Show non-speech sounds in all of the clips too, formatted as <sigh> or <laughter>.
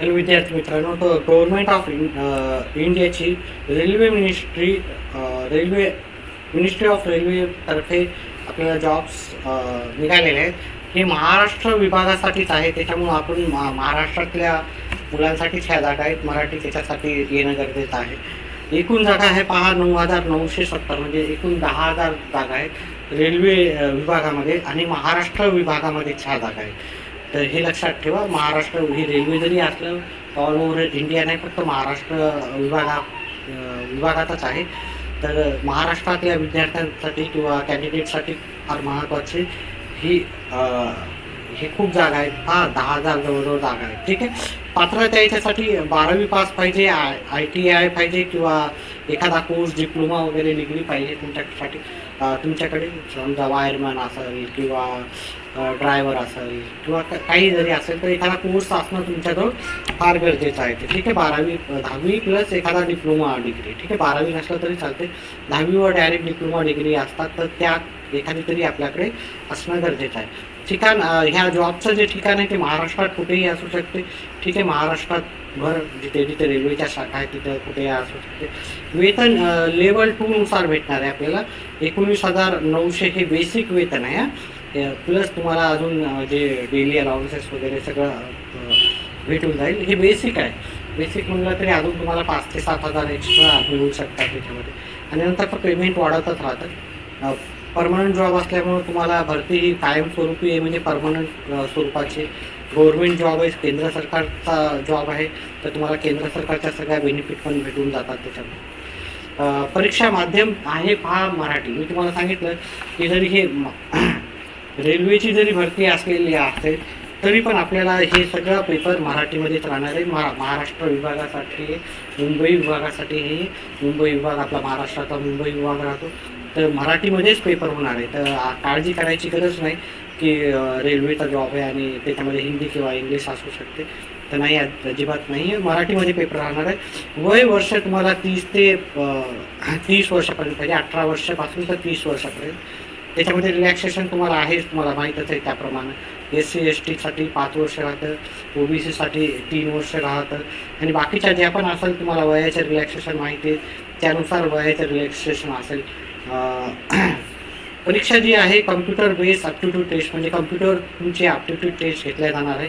Hello विद्यार्थी मित्रांनो government of इंडियाची railway ministry railway ministry of रेल्वेतर्फे आपल्याला जॉब्स निघालेले आहेत. हे महाराष्ट्र विभागासाठीच आहे. त्याच्यामुळं आपण मा महाराष्ट्रातल्या मुलांसाठीच ह्या जागा आहेत. मराठी त्याच्यासाठी येणं गरजेचं आहे. एकूण जागा आहे पहा नऊ हजार नऊशे सत्तर म्हणजे एकूण दहा हजार जागा आहेत. रेल्वे विभागामध्ये आणि महाराष्ट्र विभागामध्येच ह्या जागा आहेत. तर हे लक्षात ठेवा महाराष्ट्र ही रेल्वे जरी असलं ऑल ओव्हर इंडिया नाही फक्त महाराष्ट्र विभागा विभागातच आहे. तर महाराष्ट्रातल्या विद्यार्थ्यांसाठी किंवा कॅन्डिडेटसाठी फार महत्त्वाची ही हे खूप जागा आहेत. हा दहा हजार जवळजवळ जागा आहेत. ठीक आहे? पात्रता याच्यासाठी बारावी पास पाहिजे आय आय टी आय पाहिजे किंवा एखादा कोर्स डिप्लोमा वगैरे डिग्री पाहिजे तुमच्यासाठी. तुमच्याकडे समजा वायरमॅन असेल किंवा ड्रायव्हर असेल किंवा काही जरी असेल तर एखादा कोर्स असणं तुमच्याजवळ फार गरजेचं आहे. ते ठीक आहे बारावी दहावी प्लस एखादा डिप्लोमा डिग्री ठीक आहे बारावी नसलं तरी चालते दहावीवर डायरेक्ट डिप्लोमा डिग्री असतात तर त्या एखादी तरी आपल्याकडे असणं गरजेचं आहे. ठिकाण ह्या जॉबचं जे ठिकाण आहे ते महाराष्ट्रात कुठेही असू शकते. ठीक आहे महाराष्ट्रात भर जिथे जिथे रेल्वेच्या शाखा आहेत तिथे कुठेही असू शकते. वेतन लेवल टू नुसार भेटणार आहे आपल्याला. एकोणीस हजार नऊशे हे बेसिक वेतन आहे हा. प्लस तुम्हाला अजून जे डेली अलाउन्सेस वगैरे सगळं भेटून जाईल. हे बेसिक आहे. बेसिक म्हणलं तरी अजून तुम्हाला पाच ते सात हजार एक्स्ट्रा मिळू शकतात त्याच्यामध्ये. आणि नंतर पेमेंट वाढतच राहतं. परमनंट जॉब असल्यामुळे तुम्हाला भरती ही कायमस्वरूपी आहे म्हणजे परमनंट स्वरूपाची. गव्हर्नमेंट जॉब आहे केंद्र सरकारचा जॉब आहे तर तुम्हाला केंद्र सरकारच्या सगळ्या बेनिफिट पण भेटून जातात त्याच्यामध्ये. परीक्षा माध्यम आहे पहा मराठी. मी तुम्हाला सांगितलं की जरी हे <clears throat> रेल्वेची जरी भरती असलेली असेल तरी पण आपल्याला हे सगळं पेपर मराठीमध्येच राहणार आहे. महा महाराष्ट्र विभागासाठी मुंबई विभागासाठी हे मुंबई विभाग आपला महाराष्ट्राचा मुंबई विभाग राहतो. तर मराठीमध्येच पेपर होणार आहे. तर काळजी करायची गरज नाही की रेल्वेचा जॉब आहे आणि त्याच्यामध्ये हिंदी किंवा इंग्लिश असू शकते. तर नाही अजिबात नाही. आहे मराठीमध्ये पेपर राहणार आहे. वय वर्ष तुम्हाला तीस ते तीस वर्षापर्यंत पाहिजे अठरा वर्षापासून तर तीस वर्षापर्यंत. त्याच्यामध्ये रिलॅक्सेशन तुम्हाला आहेच तुम्हाला माहीतच आहे त्याप्रमाणे. एस सी एस टीसाठी पाच वर्ष राहतं ओ बी सीसाठी तीन वर्ष राहतं. आणि बाकीच्या ज्या पण असेल तुम्हाला वयाचं रिलॅक्सेशन माहिती आहे त्यानुसार वयाचं रिलॅक्सेशन असेल. <clears throat> परीक्षा जी आहे कम्प्युटर बेस ॲप्टिट्यूड टेस्ट म्हणजे कम्प्युटर तुमची ॲप्टिट्यूड टेस्ट घेतल्या जाणार आहे.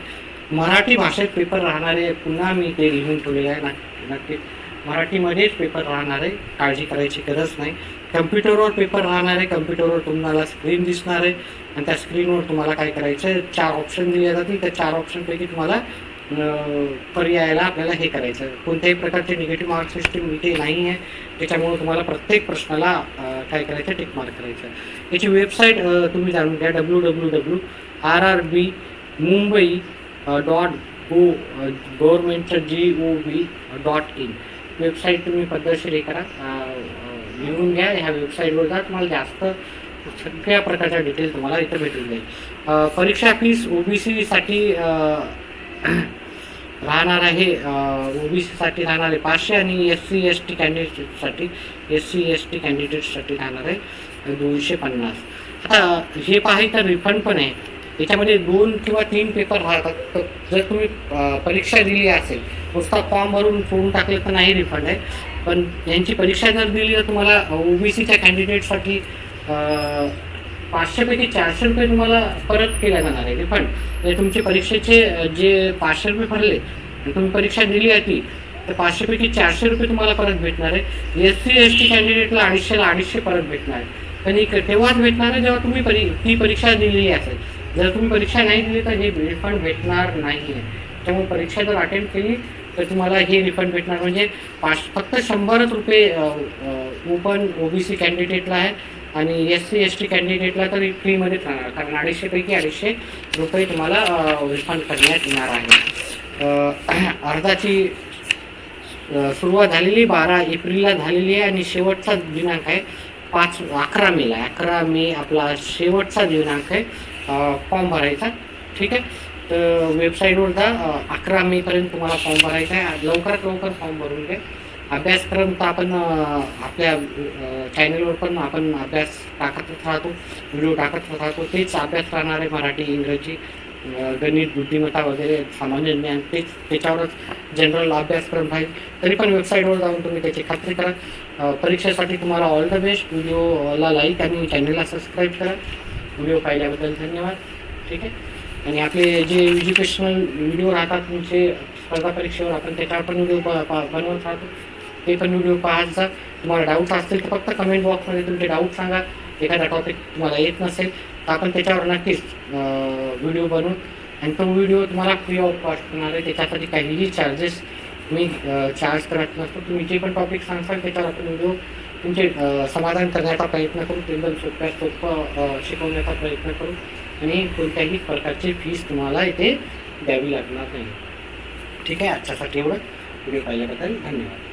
मराठी भाषेत पेपर राहणारे पुन्हा मी ते लिहून ठेवलेलं आहे नक्की नक्की. मराठीमध्येच पेपर राहणार आहे काळजी करायची गरज नाही. कम्प्युटरवर पेपर राहणार आहे कम्प्युटरवर तुम्हाला स्क्रीन दिसणार आहे आणि त्या स्क्रीनवर तुम्हाला काय करायचं आहे चार ऑप्शन दिले जातील. त्या चार ऑप्शनपैकी तुम्हाला पर्यायाला आपल्याला हे करायचं आहे. कोणत्याही प्रकारचे निगेटिव्ह मार्क सिस्टीम इथे नाही आहे. त्याच्यामुळे तुम्हाला प्रत्येक प्रश्नाला काय करायचं टिक मार्क करायचं आहे. याची वेबसाईट तुम्ही जाणून घ्या. W W W R R B Mumbai dot gov गव्हर्मेंटचं G O B dot in website तुम्ही पद्धतशीर हे करा. लिहून घ्या. ह्या वेबसाईटवर जा तुम्हाला जास्त सगळ्या प्रकारच्या डिटेल तुम्हाला इथं भेटून जाईल. परीक्षा फीस ओ बी सीसाठी राहणार आहे ओ बी सीसाठी राहणार आहे पाचशे आणि एस सी एस टी कॅन्डिडेटसाठी एस सी एस टी कॅन्डिडेटसाठी राहणार आहे दोनशे पन्नास. आता हे पाहायचं रिफंड पण आहे. याच्यामध्ये दोन किंवा तीन पेपर राहतात. तर जर तुम्ही परीक्षा दिली असेल नुसता फॉर्म भरून फोडून टाकलं तर नाही रिफंड आहे. पण यांची परीक्षा जर दिली तर तुम्हाला ओबीसीच्या कॅन्डिडेटसाठी पाचशेपैकी चारशे रुपये तुम्हाला परत केल्या जाणार आहे. रिफंड म्हणजे तुमचे परीक्षेचे जे पाचशे रुपये भरले तुम्ही परीक्षा दिली आहे ती तर पाचशेपैकी चारशे रुपये तुम्हाला परत भेटणार आहे. एस सी एस टी कॅन्डिडेटला अडीचशेला अडीचशे परत भेटणार आहे. पण एक तेव्हाच भेटणार आहे जेव्हा तुम्ही परी ती परीक्षा दिलेली असेल. जर तुम्ही परीक्षा नाही दिली तर हे रिफंड भेटणार नाही आहे त्यामुळे परीक्षा जर अटेंड केली तर तुम्हाला हे रिफंड भेटणार. म्हणजे पाच फक्त शंभरच रुपये ओपन ओबीसी कॅन्डिडेटला आहे आणि एस सी एस टी कॅन्डिडेटला तर फ्रीमध्येच राहणार कारण अडीचशेपैकी अडीचशे रुपये तुम्हाला रिफंड करण्यात येणार आहे. <clears throat> अर्जाची सुरुवात झालेली बारा एप्रिलला झालेली आहे आणि शेवटचा दिनांक आहे पाच अकरा मेला. अकरा मे आपला शेवटचा दिनांक आहे. फॉर्म भरायचा ठीक आहे? तर वेबसाईटवर जा अकरा मेपर्यंत तुम्हाला फॉर्म भरायचा आहे. लवकरात लवकर फॉर्म भरून घ्या. अभ्यासक्रम तर आपण आपल्या चॅनलवर पण आपण अभ्यास टाकतच राहतो व्हिडिओ टाकत राहतो. तेच अभ्यास राहणार आहे मराठी इंग्रजी गणित बुद्धिमत्ता वगैरे सामान्य ज्ञान. तेच त्याच्यावरच जनरल अभ्यासक्रम आहे. तरी पण वेबसाईटवर जाऊन तुम्ही त्याची खात्री करा. परीक्षेसाठी तुम्हाला ऑल द बेस्ट व्हिडिओला लाईक आणि चॅनलला सबस्क्राईब करा. व्हिडिओ पाहिल्याबद्दल धन्यवाद. ठीक आहे? आणि आपले जे एज्युकेशनल व्हिडिओ राहतात तुमचे स्पर्धा परीक्षेवर आपण त्याच्यावर पण व्हिडिओ बनवत राहतो. ते पण व्हिडिओ पाहत जा. तुम्हाला डाऊट असतील तर फक्त कमेंट बॉक्समध्ये तुमचे डाऊट सांगा. एखादा टॉपिक तुम्हाला येत नसेल तर आपण त्याच्यावर नक्कीच व्हिडिओ बनवू. आणि तो व्हिडिओ तुम्हाला फ्री ऑफ कॉस्ट होणार आहे. त्याच्यासाठी काहीही चार्जेस मी चार्ज करत नसतो. तुम्ही जे पण टॉपिक सांगसाल त्याच्यावर आपण व्हिडिओ तुमचे समाधान करण्याचा प्रयत्न करू एकदम सोप्या सोपं शिकवण्याचा प्रयत्न करू आणि कोणत्याही प्रकारची फीस तुम्हाला इथे द्यावी लागणार नाही. ठीक आहे? आजच्यासाठी एवढं व्हिडिओ पाहिल्याबद्दल धन्यवाद.